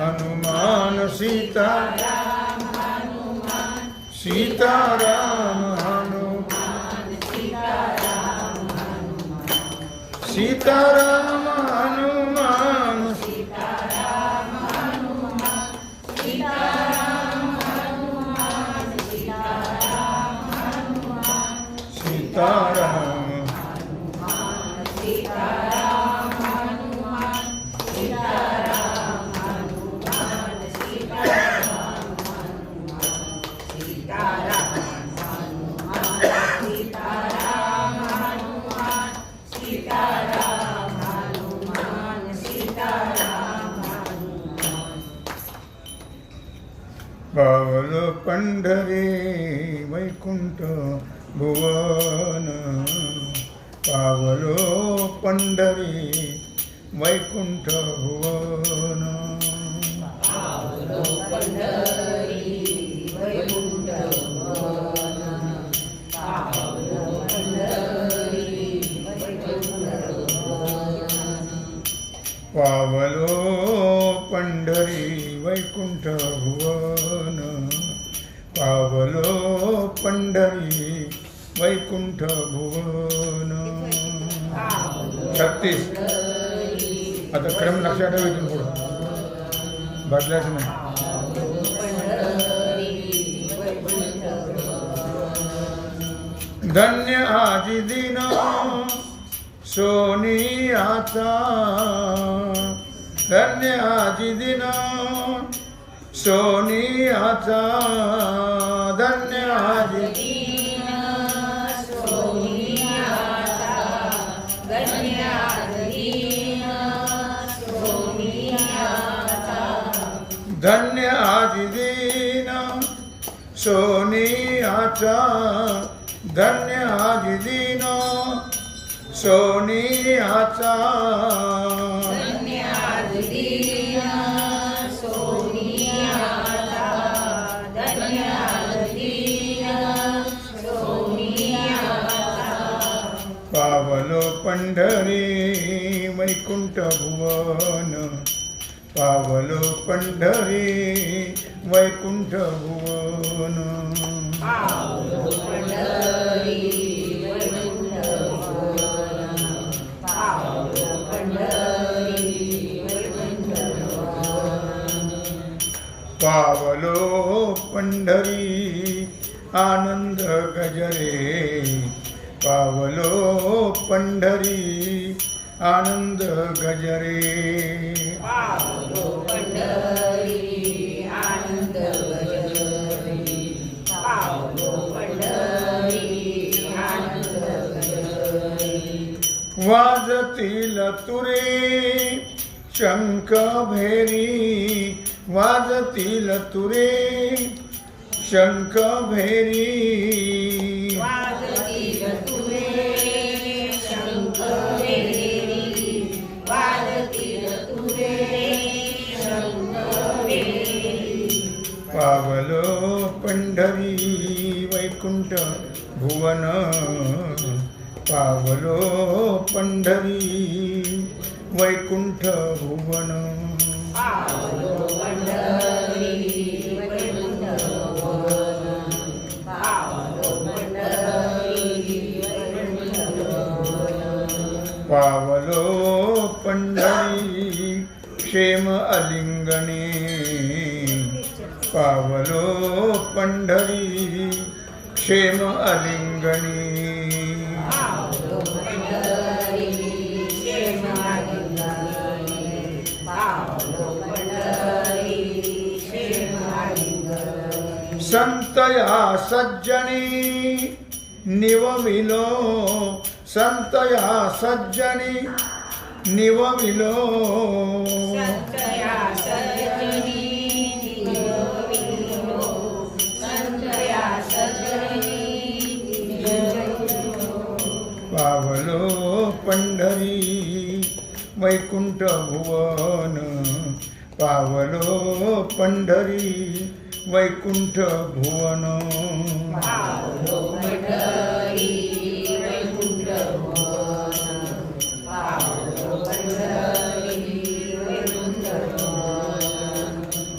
हनुमान सीता सीताराम हनुमान सीताराम हनुमान सीताराम पंढरे वैकुंठ भुवन पावलो पंढरी वैकुंठ भुवन पावलो पंढरी वैकुंठ भुवन पावलो पंढरी वैकुंठ भुवन. छत्तीस. आता क्रम लक्षात ठेवा इथून पुढं. बदलायचं नाही. धन्य आजी दिन सोनी आता. धन्य आजी दिन सोनी धन्य आजी धन्य आजी दिन. सोनी धन्य आजी दिन. सोनी आता पंढरी वैकुंठ भुवन पावलो पंढरी वैकुंठ भुवन पावलो पंढरी आनंद गजरे पावलो पंढरी आनंद गजरे. वाजतील तुरे शंख भेरी वाजतील तुरे शंख भेरी पावलो पंढरी वैकुंठ भुवन पावलो पंढरी वैकुंठ भुवन पावलो पंढरी क्षेम अलिंगणे पावलो पंढरी क्षेम अलिंगणी संत या सज्जनी निवमिलो संत या सज्जनी निवमिलो पावलो पंढरी वैकुंठ भुवन पावलो पंढरी वैकुंठ भुवन.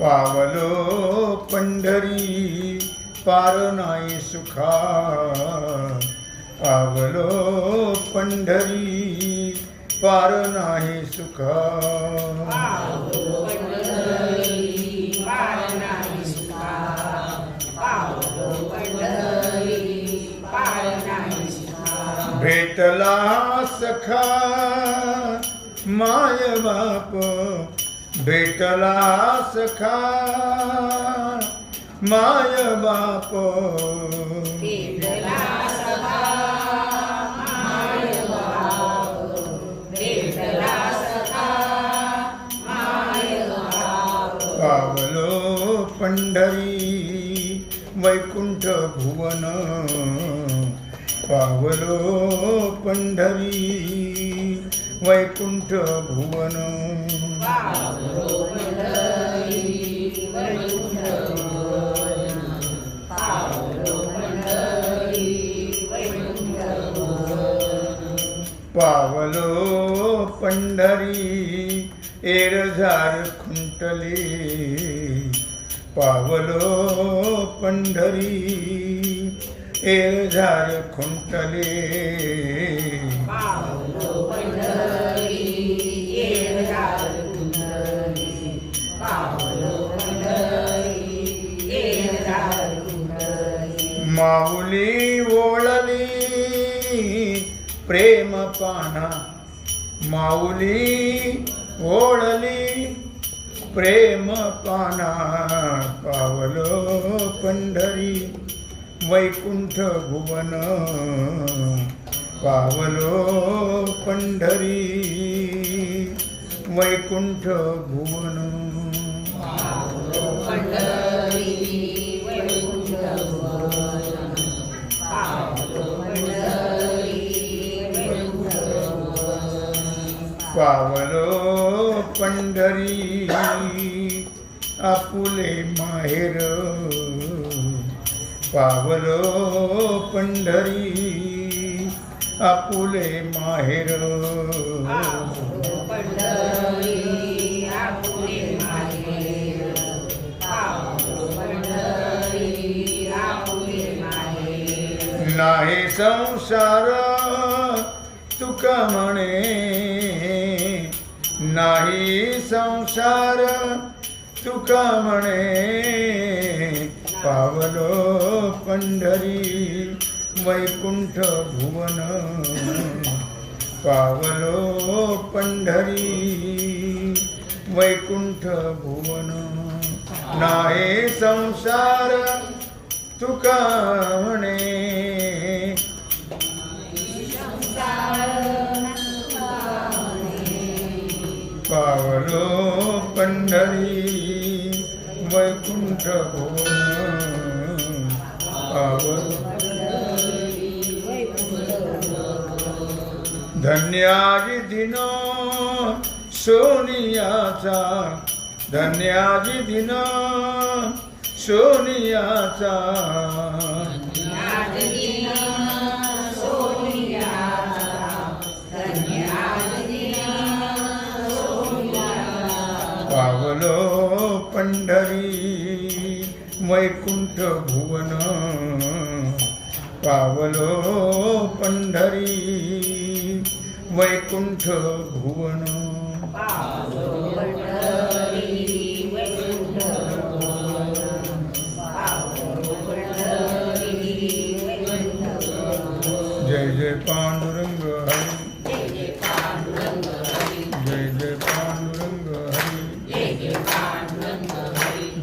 पावलो पंढरी पार नाही सुखा. पावलो पंढरी पार नाही सुख. भेटला सखा माय बाप. भेटला सखा माय बाप. पंढरी वैकुंठ भुवन पावलो पंढरी वैकुंठ भुवन. पावलो पंढरी एरझार खुंटली पावलो पंढरी एरझार खुंटले. माऊली ओळली प्रेम पाना. माऊली ओळली प्रेम पाना पावलो पंढरी वैकुंठ भुवन। पावलो पंढरी वैकुंठ भुवन। पावलो पंढरी आपुले माहेर. पावलो पंढरी आपुले माहेर. नाही संसार तुका म्हणे. नाही संसार तुका म्हणे. पावलो पंढरी वैकुंठ भुवन. पावलो पंढरी वैकुंठ भुवन. नाही संसार तुका म्हणे. पावलो पंढरी वैकुंठ भुवन पावलो धन्याजी दिनो सोनियाचा धन्याजी दिन सोनियाचा वैकुंठ भुवन पावलो पंढरी वैकुंठ भुवन.